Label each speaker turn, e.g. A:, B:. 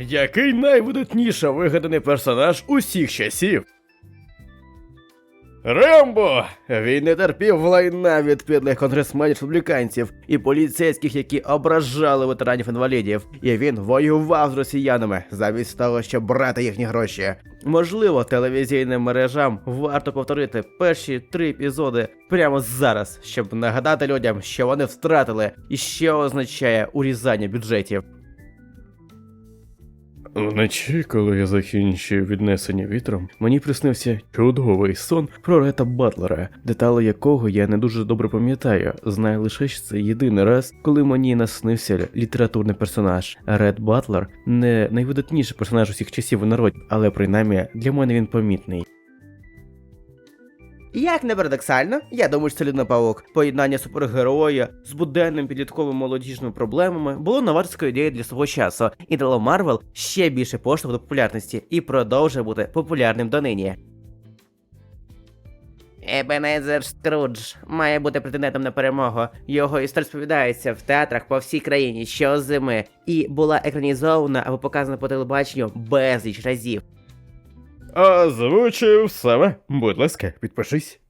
A: Який найвидатніше вигаданий персонаж усіх часів? Рембо! Він не терпів лайна від підлих конгресменів республіканців і поліцейських, які ображали ветеранів інвалідів. І він воював з росіянами замість того, щоб брати їхні гроші. Можливо, телевізійним мережам варто повторити перші три епізоди прямо зараз, щоб нагадати людям, що вони втратили і що означає урізання бюджетів. Вночі, коли я закінчив віднесення вітром, мені приснився чудовий сон про Рета Батлера, деталі якого я не дуже добре пам'ятаю. Знаю лише, що це єдиний раз, коли мені наснився літературний персонаж. Ред Батлер не найвидатніший персонаж усіх часів у народі, але принаймні для мене він помітний. Як не парадоксально, я думаю, що це людина-павук. Поєднання супергероя з буденним підлітковим молодіжними проблемами було новаторською ідеєю для свого часу і дало Марвел ще більше поштовх до популярності і продовжує бути популярним донині. Ебенезер Скрудж має бути претендентом на перемогу. Його історія розповідається в театрах по всій країні щозими і була екранізована або показана по телебаченню безліч разів. Озвучив себе. Будь ласка, підпишись.